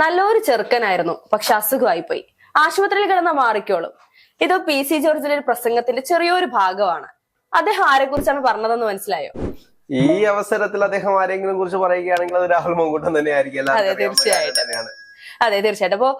നല്ലൊരു ചെറുക്കനായിരുന്നു പക്ഷെ അസുഖമായി പോയി ആശുപത്രിയിൽ കിടന്ന മാറിക്കോളും. ഇത് പി സി ജോർജിന്റെ ഒരു പ്രസംഗത്തിന്റെ ചെറിയൊരു ഭാഗമാണ്. അദ്ദേഹം ആരെ കുറിച്ചാണ് പറഞ്ഞതെന്ന് മനസ്സിലായോ? ഈ അവസരത്തിൽ അദ്ദേഹം ആരെങ്കിലും കുറിച്ച് പറയുകയാണെങ്കിൽ അത് രാഹുൽ മങ്കൂട്ടം തന്നെയായിരിക്കും. അതെ, തീർച്ചയായിട്ടും. അതെ തീർച്ചയായിട്ടും. അപ്പോ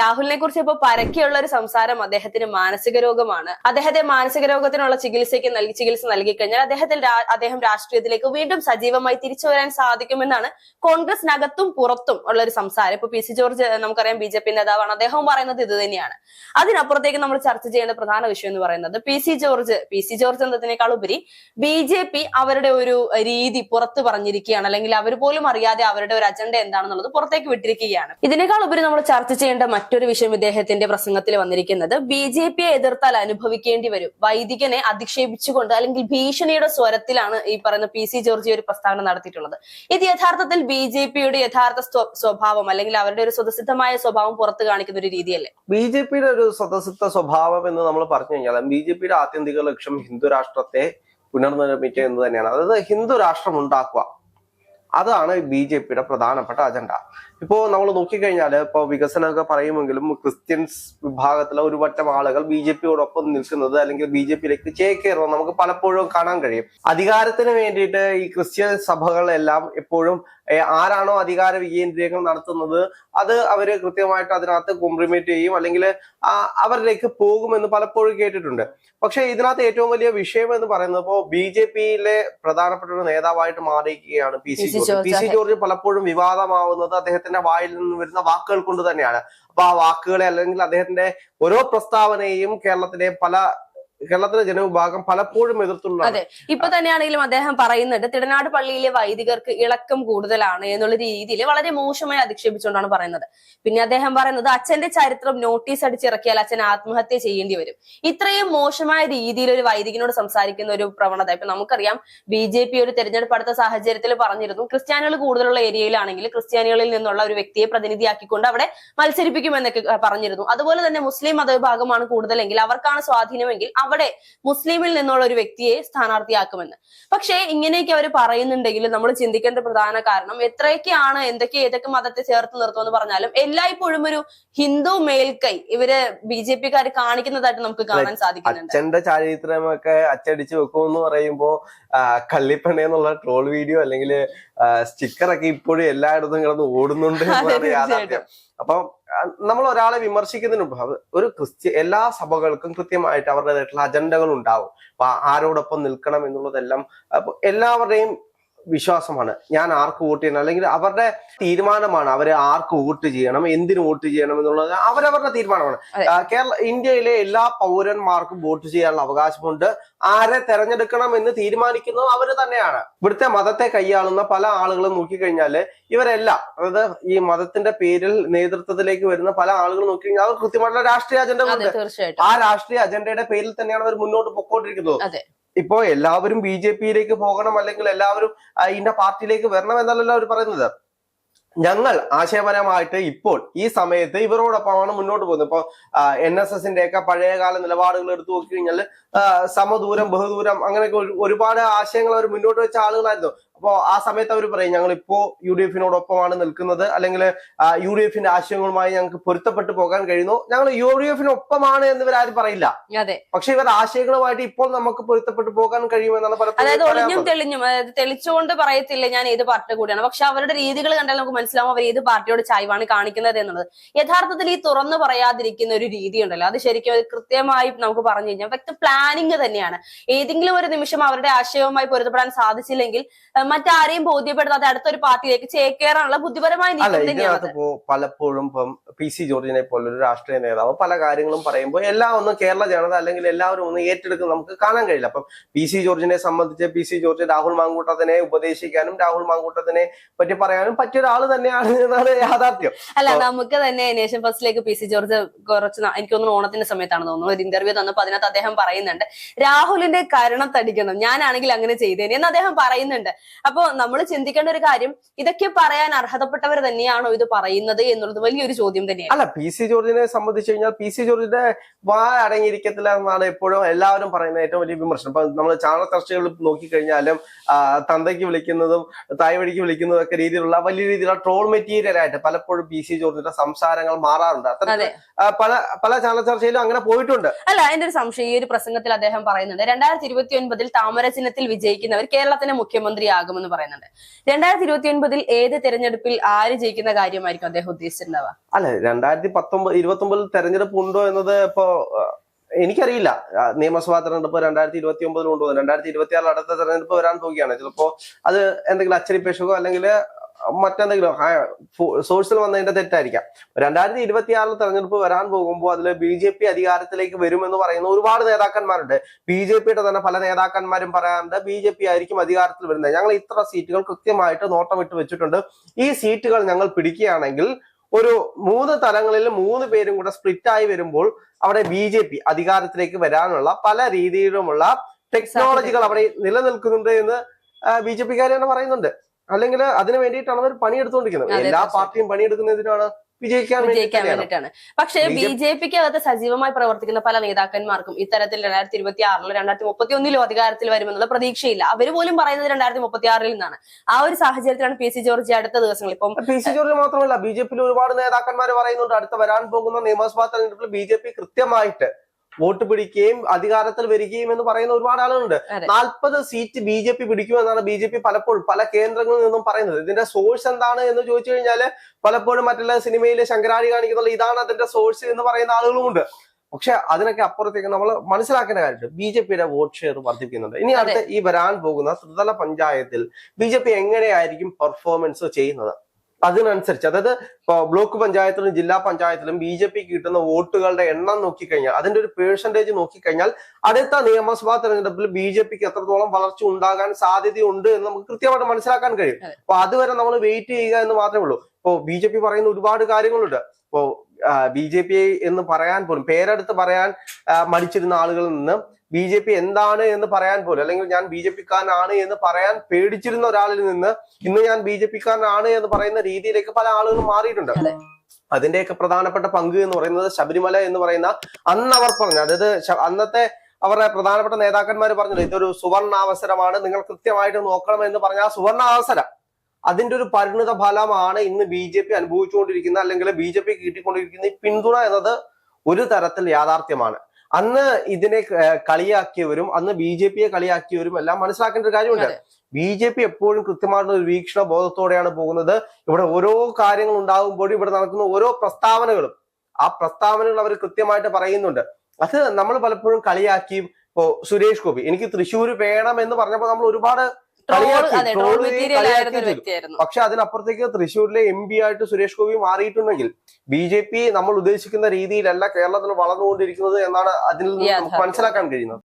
രാഹുലിനെ കുറിച്ച് ഇപ്പൊ പരക്കെയുള്ള ഒരു സംസാരം അദ്ദേഹത്തിന് മാനസിക രോഗമാണ്. അദ്ദേഹത്തെ മാനസിക രോഗത്തിനുള്ള ചികിത്സയ്ക്ക് നൽകി ചികിത്സ നൽകി കഴിഞ്ഞാൽ അദ്ദേഹത്തിൽ അദ്ദേഹം രാഷ്ട്രീയത്തിലേക്ക് വീണ്ടും സജീവമായി തിരിച്ചു വരാൻ സാധിക്കുമെന്നാണ് കോൺഗ്രസിനകത്തും പുറത്തും ഉള്ള ഒരു സംസാരം. ഇപ്പൊ പി സി ജോർജ് നമുക്കറിയാം ബി ജെ പി നേതാവാണ്. അദ്ദേഹം പറയുന്നത് ഇത് തന്നെയാണ്. അതിനപ്പുറത്തേക്ക് നമ്മൾ ചർച്ച ചെയ്യേണ്ട പ്രധാന വിഷയം എന്ന് പറയുന്നത് P C George P C George എന്നതിനേക്കാൾ ഉപരി ബി ജെ പി അവരുടെ ഒരു രീതി പുറത്തു പറഞ്ഞിരിക്കുകയാണ്. അല്ലെങ്കിൽ അവർ പോലും അറിയാതെ അവരുടെ ഒരു അജണ്ട എന്താണെന്നുള്ളത് പുറത്തേക്ക് വിട്ടിരിക്കുകയാണ്. ഇതിനേക്കാൾ ഉപരി നമ്മൾ ചർച്ച ചെയ്യേണ്ട മറ്റൊരു വിഷയം ഇദ്ദേഹത്തിന്റെ പ്രസംഗത്തിൽ വന്നിരിക്കുന്നത്. ബി ജെ പിയെ എതിർത്താൽ അനുഭവിക്കേണ്ടി വരും. വൈദികനെ അധിക്ഷേപിച്ചുകൊണ്ട് അല്ലെങ്കിൽ ഭീഷണിയുടെ സ്വരത്തിലാണ് ഈ പറയുന്ന പി സി ജോർജി ഒരു പ്രസ്താവന നടത്തിയിട്ടുള്ളത്. ഇത് യഥാർത്ഥത്തിൽ ബി ജെ പിയുടെ യഥാർത്ഥ സ്വഭാവം അല്ലെങ്കിൽ അവരുടെ ഒരു സ്വതസിദ്ധമായ സ്വഭാവം പുറത്തു കാണിക്കുന്ന ഒരു രീതിയല്ലേ? ബി ജെ പിയുടെ ഒരു സ്വതസിദ്ധ സ്വഭാവം എന്ന് നമ്മൾ പറഞ്ഞു കഴിഞ്ഞാൽ ബി ജെ പിയുടെ ആത്യന്തിക ലക്ഷ്യം ഹിന്ദു രാഷ്ട്രത്തെ പുനർനിർമ്മിക്കുക എന്ന് തന്നെയാണ്. അതായത് ഹിന്ദു രാഷ്ട്രം ഉണ്ടാക്കുക. അതാണ് ബി ജെ പിയുടെ പ്രധാനപ്പെട്ട അജണ്ട. ഇപ്പോ നമ്മൾ നോക്കിക്കഴിഞ്ഞാൽ ഇപ്പോ വികസനമൊക്കെ പറയുമെങ്കിലും ക്രിസ്ത്യൻസ് വിഭാഗത്തിലെ ഒരു വട്ടം ആളുകൾ ബി ജെ പിയോടൊപ്പം നിൽക്കുന്നത് അല്ലെങ്കിൽ ബി ജെ പിയിലേക്ക് ചേക്കേറുന്നത് നമുക്ക് പലപ്പോഴും കാണാൻ കഴിയും. അധികാരത്തിന് വേണ്ടിയിട്ട് ഈ ക്രിസ്ത്യൻ സഭകളെല്ലാം എപ്പോഴും ആരാണോ അധികാര വികേന്ദ്രീകരണം നടത്തുന്നത് അത് അവർ കൃത്യമായിട്ട് അതിനകത്ത് കോംപ്രിമേറ്റ് ചെയ്യും അല്ലെങ്കിൽ അവരിലേക്ക് പോകുമെന്ന് പലപ്പോഴും കേട്ടിട്ടുണ്ട്. പക്ഷെ ഇതിനകത്ത് ഏറ്റവും വലിയ വിഷയം എന്ന് പറയുന്നത് ഇപ്പോ ബി ജെ പിയിലെ പ്രധാനപ്പെട്ട ഒരു നേതാവായിട്ട് മാറിയിരിക്കുകയാണ് P C George. George, P C George പലപ്പോഴും വിവാദമാവുന്നത് അദ്ദേഹത്തിന്റെ വായിൽ നിന്ന് വരുന്ന വാക്കുകൾ കൊണ്ട് തന്നെയാണ് അപ്പൊ ആ വാക്കുകളെ അല്ലെങ്കിൽ അദ്ദേഹത്തിന്റെ ഓരോ പ്രസ്താവനയും കേരളത്തിലെ പല കേരളത്തിലെ ജനവിഭാഗം പലപ്പോഴും എതിർത്തുള്ള അതെ. ഇപ്പൊ തന്നെയാണെങ്കിലും അദ്ദേഹം പറയുന്നുണ്ട് തിടനാട് പള്ളിയിലെ വൈദികർക്ക് ഇളക്കം കൂടുതലാണ് എന്നുള്ള രീതിയിൽ വളരെ മോശമായി അധിക്ഷേപിച്ചുകൊണ്ടാണ് പറയുന്നത്. പിന്നെ അദ്ദേഹം പറയുന്നത് അച്ഛന്റെ ചരിത്രം നോട്ടീസ് അടിച്ചിറക്കിയാൽ അച്ഛൻ ആത്മഹത്യ ചെയ്യേണ്ടി വരും. ഇത്രയും മോശമായ രീതിയിൽ ഒരു വൈദികനോട് സംസാരിക്കുന്ന ഒരു പ്രവണത ഇപ്പൊ നമുക്കറിയാം ബി ജെ പി ഒരു തെരഞ്ഞെടുപ്പ് അടുത്ത സാഹചര്യത്തിൽ പറഞ്ഞിരുന്നു ക്രിസ്ത്യാനികൾ കൂടുതലുള്ള ഏരിയയിലാണെങ്കിൽ ക്രിസ്ത്യാനികളിൽ നിന്നുള്ള ഒരു വ്യക്തിയെ പ്രതിനിധിയാക്കിക്കൊണ്ട് അവിടെ മത്സരിപ്പിക്കുമെന്നൊക്കെ പറഞ്ഞിരുന്നു. അതുപോലെ തന്നെ മുസ്ലിം മതവിഭാഗമാണ് കൂടുതലെങ്കിൽ അവർക്കാണ് സ്വാധീനമെങ്കിൽ അവിടെ മുസ്ലിമിൽ നിന്നുള്ള ഒരു വ്യക്തിയെ സ്ഥാനാർത്ഥിയാക്കുമെന്ന്. പക്ഷേ ഇങ്ങനെയൊക്കെ അവർ പറയുന്നുണ്ടെങ്കിൽ നമ്മൾ ചിന്തിക്കേണ്ട പ്രധാന കാരണം എത്രയൊക്കെയാണ് എന്തൊക്കെ ഏതൊക്കെ മതത്തെ ചേർത്ത് നിർത്തുമെന്ന് പറഞ്ഞാലും എല്ലായ്പ്പോഴും ഒരു ഹിന്ദു മേൽക്കൈ ഇവർ ബി ജെ പിക്കാർ കാണിക്കുന്നതായിട്ട് നമുക്ക് കാണാൻ സാധിക്കുന്നുണ്ട്. അച്ഛന്റെ ചരിത്രമൊക്കെ അച്ചടിച്ചു വെക്കുമെന്ന് പറയുമ്പോ കള്ളിപ്പണ എന്നുള്ള ട്രോൾ വീഡിയോ അല്ലെങ്കിൽ സ്റ്റിക്കറൊക്കെ ഇപ്പോഴും എല്ലായിടത്തും കിടന്ന് ഓടുന്നുണ്ട് എന്നാണ്. യാഥാർത്ഥ്യം. അപ്പം നമ്മൾ ഒരാളെ വിമർശിക്കുന്നതിന് മുമ്പ് ഒരു ക്രിസ്ത്യ എല്ലാ സഭകൾക്കും കൃത്യമായിട്ട് അവരുടേതായിട്ടുള്ള അജണ്ടകൾ ഉണ്ടാവും. അപ്പൊ ആരോടൊപ്പം നിൽക്കണം എന്നുള്ളതെല്ലാം എല്ലാവരുടെയും വിശ്വാസമാണ്. ഞാൻ ആർക്ക് വോട്ട് ചെയ്യണം? അല്ലെങ്കിൽ അവരുടെ തീരുമാനമാണ് അവരെ ആർക്ക് വോട്ട് ചെയ്യണം എന്തിനു വോട്ട് ചെയ്യണം എന്നുള്ളത് അവരവരുടെ തീരുമാനമാണ്. കേരള ഇന്ത്യയിലെ എല്ലാ പൗരന്മാർക്കും വോട്ട് ചെയ്യാനുള്ള അവകാശമുണ്ട്. ആരെ തെരഞ്ഞെടുക്കണം എന്ന് തീരുമാനിക്കുന്നത് അവർ തന്നെയാണ്. ഇവിടുത്തെ മതത്തെ കൈയാളുന്ന പല ആളുകളും നോക്കിക്കഴിഞ്ഞാൽ ഇവരെല്ലാം അതായത് ഈ മതത്തിന്റെ പേരിൽ നേതൃത്വത്തിലേക്ക് വരുന്ന പല ആളുകളും നോക്കിക്കഴിഞ്ഞാൽ അവർ കൃത്യമായിട്ടുള്ള രാഷ്ട്രീയ അജണ്ട അജണ്ടകളുണ്ട് ആ രാഷ്ട്രീയ അജണ്ടയുടെ പേരിൽ തന്നെയാണ് അവർ മുന്നോട്ട് പൊക്കോണ്ടിരിക്കുന്നത്. ഇപ്പോ എല്ലാവരും ബി ജെ പിയിലേക്ക് പോകണം അല്ലെങ്കിൽ എല്ലാവരും ഇതിന്റെ പാർട്ടിയിലേക്ക് വരണം എന്നല്ലല്ലോ അവർ പറയുന്നത്. ഞങ്ങൾ ആശയപരമായിട്ട് ഇപ്പോൾ ഈ സമയത്ത് ഇവരോടൊപ്പമാണ് മുന്നോട്ട് പോകുന്നത്. ഇപ്പൊ എൻ എസ് എസിന്റെ ഒക്കെ പഴയകാല നിലപാടുകൾ എടുത്തു നോക്കി കഴിഞ്ഞാൽ സമദൂരം ബഹുദൂരം അങ്ങനെയൊക്കെ ഒരുപാട് ആശയങ്ങൾ അവർ മുന്നോട്ട് വെച്ച ആളുകളായിരുന്നു. അപ്പോ ആ സമയത്ത് അവർ പറയും ഞങ്ങൾ ഇപ്പോ യു ഡി എഫിനോടൊപ്പമാണ് നിൽക്കുന്നത്. അല്ലെങ്കിൽ യു ഡി എഫിന്റെ ആശയങ്ങളുമായി ഞങ്ങൾക്ക് പൊരുത്തപ്പെട്ടു പോകാൻ കഴിയുന്നു. ഞങ്ങൾ യു ഡി എഫിനൊപ്പമാണ് എന്ന് ഇവരാരും പറയില്ല. പക്ഷെ ഇവർ ആശയങ്ങളുമായിട്ട് ഇപ്പോൾ നമുക്ക് പൊരുത്തപ്പെട്ടു പോകാൻ കഴിയുമെന്നാണ് പറയുന്നത് അതായത് ഒളിഞ്ഞും പറയാറുള്ളത്. തെളിഞ്ഞും അതായത് തെളിച്ചുകൊണ്ട് പറയത്തില്ല ഞാൻ ഏത് പാർട്ടി കൂടിയാണ്. പക്ഷെ അവരുടെ രീതികൾ കണ്ടാൽ നമുക്ക് മനസ്സിലാവും അവർ ഏത് പാർട്ടിയോട് ചായ്വാണ് കാണിക്കുന്നത് എന്നുള്ളത്. യഥാർത്ഥത്തിൽ ഈ തുറന്നു പറയാതിരിക്കുന്ന ഒരു രീതി ഉണ്ടല്ലോ അത് ശരിക്കും കൃത്യമായി നമുക്ക് പറഞ്ഞു കഴിഞ്ഞാൽ വ്യക്തി പ്ലാനിങ് തന്നെയാണ്. ഏതെങ്കിലും ഒരു നിമിഷം അവരുടെ ആശയവുമായി പൊരുത്തപ്പെടാൻ സാധിച്ചില്ലെങ്കിൽ മറ്റാരെയും ബോധ്യപ്പെടുത്താതെ അടുത്തൊരു പാർട്ടിയിലേക്ക് ചേക്കേറാനുള്ള ബുദ്ധിപരമായ നീക്കം തന്നെയാണ് പലപ്പോഴും ഇപ്പം പി സി ജോർജിനെ പോലൊരു രാഷ്ട്രീയ നേതാവ് പല കാര്യങ്ങളും പറയുമ്പോൾ എല്ലാം ഒന്നും കേരള ജനത അല്ലെങ്കിൽ എല്ലാവരും ഒന്ന് ഏറ്റെടുക്കുന്നത് നമുക്ക് കാണാൻ കഴിയില്ല. അപ്പം പി സി ജോർജിനെ സംബന്ധിച്ച് പി സി ജോർജ് രാഹുൽ മാങ്കൂട്ടത്തിനെ ഉപദേശിക്കാനും രാഹുൽ മാങ്കൂട്ടത്തിനെ പറ്റി പറയാനും പറ്റിയ ഒരാൾ തന്നെയാണ് എന്നാണ് യാഥാർത്ഥ്യം. അല്ല നമുക്ക് തന്നെ നേഷൻ ഫസ്റ്റിലേക്ക് പി സി ജോർജ് കുറച്ച് എനിക്ക് തോന്നുന്നു ഓണത്തിന്റെ സമയത്താണ് തോന്നുന്നു ഒരു ഇന്റർവ്യൂ തന്നപ്പോൾ അതിനകത്ത് അദ്ദേഹം പറയുന്നുണ്ട് രാഹുലിന്റെ കരണത്തടിക്കണം ഞാനാണെങ്കിൽ അങ്ങനെ ചെയ്തേനെ എന്ന് അദ്ദേഹം പറയുന്നുണ്ട്. അപ്പൊ നമ്മൾ ചിന്തിക്കേണ്ട ഒരു കാര്യം ഇതൊക്കെ പറയാൻ അർഹതപ്പെട്ടവർ തന്നെയാണോ ഇത് പറയുന്നത് എന്നുള്ളത് വലിയൊരു ചോദ്യം തന്നെയാണ്. അല്ല പി സി ജോർജിനെ സംബന്ധിച്ച് കഴിഞ്ഞാൽ പി സി ജോർജിന്റെ വാ അടങ്ങിയിരിക്കത്തില്ല എന്നാണ് എപ്പോഴും എല്ലാവരും പറയുന്ന ഏറ്റവും വലിയ വിമർശനം. ഇപ്പൊ നമ്മൾ ചാനൽ ചർച്ചകൾ നോക്കിക്കഴിഞ്ഞാലും തന്തയ്ക്ക് വിളിക്കുന്നതും തായ് വഴിക്ക് വിളിക്കുന്നതും ഒക്കെ രീതിയിലുള്ള വലിയ രീതിയിലുള്ള ട്രോൾ മെറ്റീരിയൽ ആയിട്ട് പലപ്പോഴും പി സി ജോർജിന്റെ സംസാരങ്ങൾ മാറാറുണ്ട്. അത്ര അതെ. പല പല ചാനൽ ചർച്ചയിലും അങ്ങനെ പോയിട്ടുണ്ട്. അല്ല എന്റെ ഒരു സംശയം ഈ ഒരു പ്രസംഗത്തിൽ അദ്ദേഹം പറയുന്നുണ്ട് രണ്ടായിരത്തി ഇരുപത്തി ഒൻപതിൽ താമര ചിഹ്നത്തിൽ വിജയിക്കുന്നവർ കേരളത്തിന്റെ മുഖ്യമന്ത്രിയാകുമെന്ന് പറയുന്നുണ്ട്. രണ്ടായിരത്തി ഇരുപത്തി ഒൻപതിൽ ഏത് തെരഞ്ഞെടുപ്പിൽ ആര് ജയിക്കുന്ന കാര്യമായിരിക്കും അദ്ദേഹം ഉദ്ദേശിച്ചിട്ടുണ്ടാവുക? അല്ല രണ്ടായിരത്തി പത്തൊമ്പത് ഇരുപത്തി ഒമ്പതിൽ തെരഞ്ഞെടുപ്പ് ഉണ്ടോ എന്നത് ഇപ്പോ എനിക്കറിയില്ല. നിയമസഭാ തെരഞ്ഞെടുപ്പ് രണ്ടായിരത്തി ഇരുപത്തി ഒമ്പതിൽ ഉണ്ടോ രണ്ടായിരത്തി ഇരുപത്തി ആറിൽ അടുത്ത തെരഞ്ഞെടുപ്പ് വരാൻ പോവുകയാണ്. ചിലപ്പോ അത് എന്തെങ്കിലും അച്ചടി പേശകോ അല്ലെങ്കിൽ മറ്റെന്തെങ്കിലും സോഴ്സിൽ വന്നതിന്റെ തെറ്റായിരിക്കാം. രണ്ടായിരത്തി ഇരുപത്തി ആറിൽ തെരഞ്ഞെടുപ്പ് വരാൻ പോകുമ്പോൾ അതിൽ ബി ജെ പി അധികാരത്തിലേക്ക് വരുമെന്ന് പറയുന്ന ഒരുപാട് നേതാക്കന്മാരുണ്ട്. ബി ജെ പിയുടെ തന്നെ പല നേതാക്കന്മാരും പറയാറുണ്ട് ബി ജെ പി ആയിരിക്കും അധികാരത്തിൽ വരുന്നത്. ഞങ്ങൾ ഇത്ര സീറ്റുകൾ കൃത്യമായിട്ട് നോട്ടമിട്ട് വെച്ചിട്ടുണ്ട്. ഈ സീറ്റുകൾ ഞങ്ങൾ പിടിക്കുകയാണെങ്കിൽ ഒരു മൂന്ന് തലങ്ങളിൽ മൂന്ന് പേരും കൂടെ സ്പ്ലിറ്റ് ആയി വരുമ്പോൾ അവിടെ ബി ജെ പി അധികാരത്തിലേക്ക് വരാനുള്ള പല രീതിയിലുമുള്ള ടെക്നോളജികൾ അവിടെ നിലനിൽക്കുന്നുണ്ട് എന്ന് ബി ജെ പിക്കാർ തന്നെ പറയുന്നുണ്ട്. അല്ലെങ്കിൽ അതിന് വേണ്ടിയിട്ടാണ് അവർ പണിയെടുത്തുകൊണ്ടിരിക്കുന്നത്. അതെ, എല്ലാ പാർട്ടിയും പണിയെടുക്കുന്നതിനാണ് വിജയിക്കാൻ. വേണ്ടിയിട്ടാണ്. പക്ഷേ ബി ജെ പിക്ക് അകത്ത് സജീവമായി പ്രവർത്തിക്കുന്ന പല നേതാക്കന്മാർക്കും ഇത്തരത്തിൽ രണ്ടായിരത്തി ഇരുപത്തി ആറിലോ രണ്ടായിരത്തി മുപ്പത്തി ഒന്നിലോ അധികാരത്തിൽ വരുമെന്നുള്ള പ്രതീക്ഷയില്ല. അവർ പോലും പറയുന്നത് രണ്ടായിരത്തി മുപ്പത്തി ആറിൽ നിന്നാണ്. ആ ഒരു സാഹചര്യത്തിലാണ് പി സി ജോർജ് അടുത്ത ദിവസങ്ങളിൽ ഇപ്പം പി സി ജോർജ് മാത്രമല്ല ബി ജെ പിയിൽ ഒരുപാട് നേതാക്കന്മാർ പറയുന്നുണ്ട് അടുത്ത വരാൻ പോകുന്ന നിയമസഭാ തെരഞ്ഞെടുപ്പിൽ ബി ജെ പി കൃത്യമായിട്ട് വോട്ട് പിടിക്കുകയും അധികാരത്തിൽ വരികയും എന്ന് പറയുന്ന ഒരുപാട് ആളുകളുണ്ട്. നാൽപ്പത് സീറ്റ് ബി ജെ പി പിടിക്കുമെന്നാണ് ബി ജെ പി പലപ്പോഴും പല കേന്ദ്രങ്ങളിൽ നിന്നും പറയുന്നത്. ഇതിന്റെ സോഴ്സ് എന്താണ് എന്ന് ചോദിച്ചു കഴിഞ്ഞാൽ പലപ്പോഴും മറ്റുള്ള സിനിമയിലെ ശങ്കരാടി കാണിക്കുന്നുള്ള ഇതാണ് അതിന്റെ സോഴ്സ് എന്ന് പറയുന്ന ആളുകളുമുണ്ട്. പക്ഷെ അതിനൊക്കെ അപ്പുറത്തേക്ക് നമ്മൾ മനസ്സിലാക്കേണ്ട കാര്യമുണ്ട്. ബി ജെ പിയുടെ വോട്ട് ഷെയർ വർദ്ധിപ്പിക്കുന്നുണ്ട്. ഇനി അടുത്ത ഈ വരാൻ പോകുന്ന ത്രിതല പഞ്ചായത്തിൽ ബി ജെ പി എങ്ങനെയായിരിക്കും പെർഫോമൻസ് ചെയ്യുന്നത്? അതിനനുസരിച്ച്. അതായത് ബ്ലോക്ക് പഞ്ചായത്തിലും ജില്ലാ പഞ്ചായത്തിലും ബി ജെ പി കിട്ടുന്ന വോട്ടുകളുടെ എണ്ണം നോക്കിക്കഴിഞ്ഞാൽ അതിന്റെ ഒരു പേഴ്സന്റേജ് നോക്കിക്കഴിഞ്ഞാൽ അടുത്ത നിയമസഭാ തെരഞ്ഞെടുപ്പിൽ ബി ജെ പിക്ക് എത്രത്തോളം വളർച്ച ഉണ്ടാകാൻ സാധ്യതയുണ്ട് എന്ന് നമുക്ക് കൃത്യമായിട്ട് മനസ്സിലാക്കാൻ കഴിയും. അപ്പൊ അതുവരെ നമ്മൾ വെയിറ്റ് ചെയ്യുക എന്ന് മാത്രമേ ഉള്ളൂ. ഇപ്പോ ബി ജെ പി പറയുന്ന ഒരുപാട് കാര്യങ്ങളുണ്ട്. ഇപ്പോ ബി ജെ പി എന്ന് പറയാൻ പോലും പേരെടുത്ത് പറയാൻ മടിച്ചിരുന്ന ആളുകളിൽ നിന്ന് ബി ജെ പി എന്താണ് എന്ന് പറയാൻ പോലും അല്ലെങ്കിൽ ഞാൻ ബി ജെ പിക്കാരനാണ് എന്ന് പറയാൻ പേടിച്ചിരുന്ന ഒരാളിൽ നിന്ന് ഇന്ന് ഞാൻ ബി ജെ പിക്കാരനാണ് എന്ന് പറയുന്ന രീതിയിലേക്ക് പല ആളുകളും മാറിയിട്ടുണ്ട് അതെ. അതിന്റെയൊക്കെ പ്രധാനപ്പെട്ട പങ്ക് എന്ന് പറയുന്നത് ശബരിമല എന്ന് പറയുന്ന അന്ന് അവർ പറഞ്ഞു അതായത് അന്നത്തെ അവരുടെ പ്രധാനപ്പെട്ട നേതാക്കന്മാർ പറഞ്ഞത് ഇതൊരു സുവർണാവസരമാണ് നിങ്ങൾ കൃത്യമായിട്ട് നോക്കണം എന്ന് പറഞ്ഞ ആ സുവർണാവസരം അതിന്റെ ഒരു പരിണിത ഫലമാണ് ഇന്ന് ബി ജെ പി അനുഭവിച്ചുകൊണ്ടിരിക്കുന്ന അല്ലെങ്കിൽ ബി ജെ പി കിട്ടിക്കൊണ്ടിരിക്കുന്ന ഈ പിന്തുണ എന്നത് ഒരു തരത്തിൽ യാഥാർത്ഥ്യമാണ്. അന്ന് ഇതിനെ കളിയാക്കിയവരും അന്ന് ബി ജെ പിയെ കളിയാക്കിയവരും എല്ലാം മനസ്സിലാക്കേണ്ട ഒരു കാര്യമുണ്ട്. ബി ജെ പി എപ്പോഴും കൃത്യമായിട്ടുള്ള ഒരു വീക്ഷണ ബോധത്തോടെയാണ് പോകുന്നത്. ഇവിടെ ഓരോ കാര്യങ്ങൾ ഉണ്ടാകുമ്പോഴും ഇവിടെ നടക്കുന്ന ഓരോ പ്രസ്താവനകളും ആ പ്രസ്താവനകൾ അവർ കൃത്യമായിട്ട് പറയുന്നുണ്ട്. അത് നമ്മൾ പലപ്പോഴും കളിയാക്കി ഇപ്പോ സുരേഷ് ഗോപി എനിക്ക് തൃശ്ശൂർ വേണം എന്ന് പറഞ്ഞപ്പോൾ നമ്മൾ ഒരുപാട് പക്ഷെ അതിനപ്പുറത്തേക്ക് തൃശ്ശൂരിലെ എം പി ആയിട്ട് സുരേഷ് ഗോപി മാറിയിട്ടുണ്ടെങ്കിൽ ബി ജെ പി നമ്മൾ ഉദ്ദേശിക്കുന്ന രീതിയിലല്ല കേരളത്തിൽ വളർന്നുകൊണ്ടിരിക്കുന്നത് എന്നാണ് അതിൽ നിന്ന്. മനസ്സിലാക്കാൻ കഴിയുന്നത്.